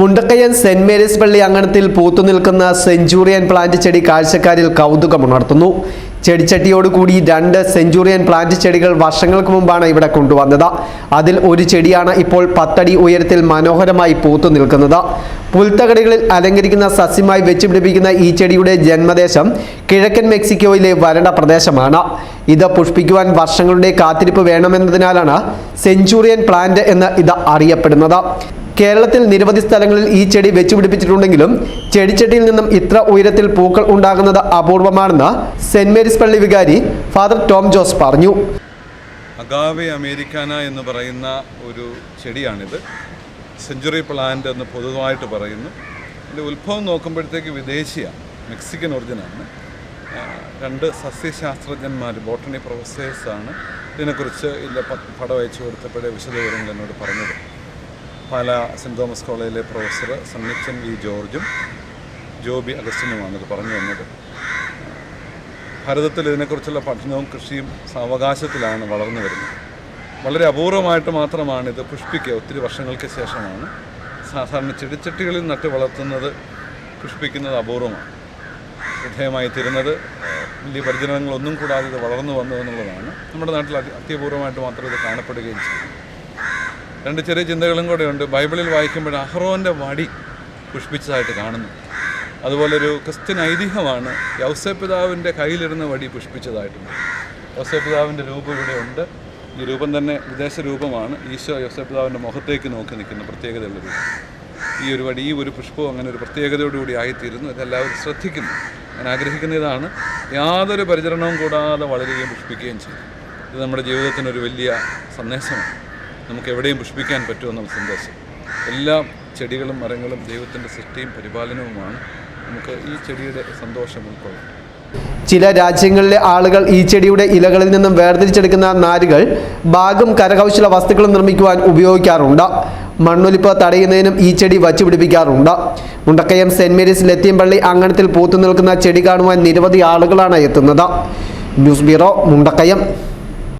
മുണ്ടക്കയ്യൻ saint Mary's പള്ളി അങ്കണത്തിൽ പൂത്തുനിൽക്കുന്ന centurion plant ചെടി കാഴ്ചക്കാരിൽ കൗതുകമുണർത്തുന്നു ചെടിച്ചട്ടിയോടുകൂടി രണ്ട് സെഞ്ചൂറിയൻ പ്ലാന്റ് ചെടികൾ വർഷങ്ങൾക്ക് മുമ്പാണ് ഇവിടെ കൊണ്ടുവന്നത്. അതിൽ ഒരു ചെടിയാണ് ഇപ്പോൾ പത്തടി ഉയരത്തിൽ മനോഹരമായി പൂത്തു നിൽക്കുന്നത്. പുൽത്തകടികളിൽ അലങ്കരിക്കുന്ന സസ്യമായി വെച്ചുപിടിപ്പിക്കുന്ന ഈ ചെടിയുടെ ജന്മദേശം കിഴക്കൻ മെക്സിക്കോയിലെ വരണ്ട പ്രദേശമാണ്. ഇത് പുഷ്പിക്കുവാൻ വർഷങ്ങളുടെ കാത്തിരിപ്പ് വേണമെന്നതിനാലാണ് സെഞ്ചൂറിയൻ പ്ലാന്റ് എന്ന് ഇത് അറിയപ്പെടുന്നത്. കേരളത്തിൽ നിരവധി സ്ഥലങ്ങളിൽ ഈ ചെടി വെച്ചുപിടിപ്പിച്ചിട്ടുണ്ടെങ്കിലും ചെടിച്ചട്ടിയിൽ നിന്നും ഇത്ര ഉയരത്തിൽ പൂക്കൾ ഉണ്ടാകുന്നത് അപൂർവമാണെന്ന് സെന്റ് മേരീസ് പള്ളി വികാരി ഫാദർ ടോം ജോസ് പറഞ്ഞു. അഗാവെ അമേരിക്കാന എന്ന് പറയുന്ന ഒരു ചെടിയാണിത്. സെഞ്ചുറി പ്ലാന്റ് എന്ന് പൊതുവായിട്ട് പറയുന്നു. ഇതിന്റെ ഉത്ഭവം നോക്കുമ്പോഴത്തേക്ക് വിദേശിയാണ് മെക്സിക്കൻ ഒറിജിനാണ്. രണ്ട് സസ്യശാസ്ത്രജ്ഞന്മാർ ബോട്ടണി പ്രൊഫസേഴ്സാണ് ഇതിനെക്കുറിച്ച് ഇല്ല പടം അയച്ചു കൊടുത്തപ്പോഴേ വിശദവിവരങ്ങൾ എന്നോട് പറഞ്ഞത്. പാല സെന്റ് തോമസ് കോളേജിലെ പ്രൊഫസർ സണ്ണിച്ചൻ വി ജോർജും ജോബി അഗസ്റ്റിനുമാണ് ഇത് പറഞ്ഞു തന്നത് ഭാരതത്തിൽ ഇതിനെക്കുറിച്ചുള്ള പഠനവും കൃഷിയും സാവകാശത്തിലാണ് വളർന്നു വരുന്നത്. വളരെ അപൂർവമായിട്ട് മാത്രമാണ് ഇത് പുഷ്പിക്കുക. ഒത്തിരി വർഷങ്ങൾക്ക് ശേഷമാണ്. സാധാരണ ചെടിച്ചട്ടികളിൽ നട്ട് വളർത്തുന്നത് പുഷ്പിക്കുന്നത് അപൂർവമാണ്. ശ്രദ്ധേയമായി തീരുന്നത് വലിയ പരിചരണങ്ങളൊന്നും കൂടാതെ ഇത് വളർന്നു വന്നു എന്നുള്ളതാണ്. നമ്മുടെ നാട്ടിൽ അതി അത്യപൂർവമായിട്ട് മാത്രം ഇത് കാണപ്പെടുകയും ചെയ്യും രണ്ട് ചെറിയ ചിന്തകളും കൂടെയുണ്ട് ബൈബിളിൽ വായിക്കുമ്പോൾ അഹ്റോന്റെ വടി പുഷ്പിച്ചതായിട്ട് കാണുന്നു. അതുപോലെ ഒരു ക്രിസ്ത്യൻ ഐതിഹ്യമാണ് യൗസപിതാവിന്റെ കയ്യിലിരുന്ന വടി പുഷ്പിച്ചതായിട്ടുണ്ട് യൗസപിതാവിന്റെ രൂപം ഇവിടെ ഉണ്ട്. ഈ രൂപം തന്നെ വിദേശ രൂപമാണ്. ഈശോ യൗസപിതാവിന്റെ മുഖത്തേക്ക് നോക്കി നിൽക്കുന്ന പ്രത്യേകതയുള്ള രൂപം ഈ ഒരു വടി ഈ ഒരു പുഷ്പവും അങ്ങനെ ഒരു പ്രത്യേകതയോടുകൂടി ആയിത്തീരുന്നു. ഇതെല്ലാവരും ശ്രദ്ധിക്കുന്നു. ഞാൻ ആഗ്രഹിക്കുന്ന ഇതാണ് യാതൊരു പരിചരണവും കൂടാതെ വളരുകയും പുഷ്പിക്കുകയും ചെയ്യും ഇത് നമ്മുടെ ജീവിതത്തിനൊരു വലിയ സന്ദേശമാണ്. നമുക്ക് എവിടെയും പുഷ്പിക്കാൻ പറ്റുമെന്നുള്ള സന്തോഷം. എല്ലാ ചെടികളും മരങ്ങളും ദൈവത്തിന്റെ സൃഷ്ടിയും പരിപാലനവുമാണ്. നമുക്ക് ഈ ചെടിയുടെ സന്തോഷം ഉൾക്കൊള്ളാം. ചില രാജ്യങ്ങളിലെ ആളുകൾ ഈ ചെടിയുടെ ഇലകളിൽ നിന്നും വേർതിരിച്ചെടുക്കുന്ന നാരുകൾ ബാഗും കരകൗശല വസ്തുക്കളും നിർമ്മിക്കുവാൻ ഉപയോഗിക്കാറുണ്ട്. മണ്ണൊലിപ്പ് തടയുന്നതിനും ഈ ചെടി വച്ചുപിടിപ്പിക്കാറുണ്ട് മുണ്ടക്കയം സെന്റ് മേരീസ് ലത്തിയമ്പള്ളി അങ്കണത്തിൽ പൂത്തു നിൽക്കുന്ന ചെടി കാണുവാൻ നിരവധി ആളുകളാണ് എത്തുന്നത്. News bureau Mundakayam.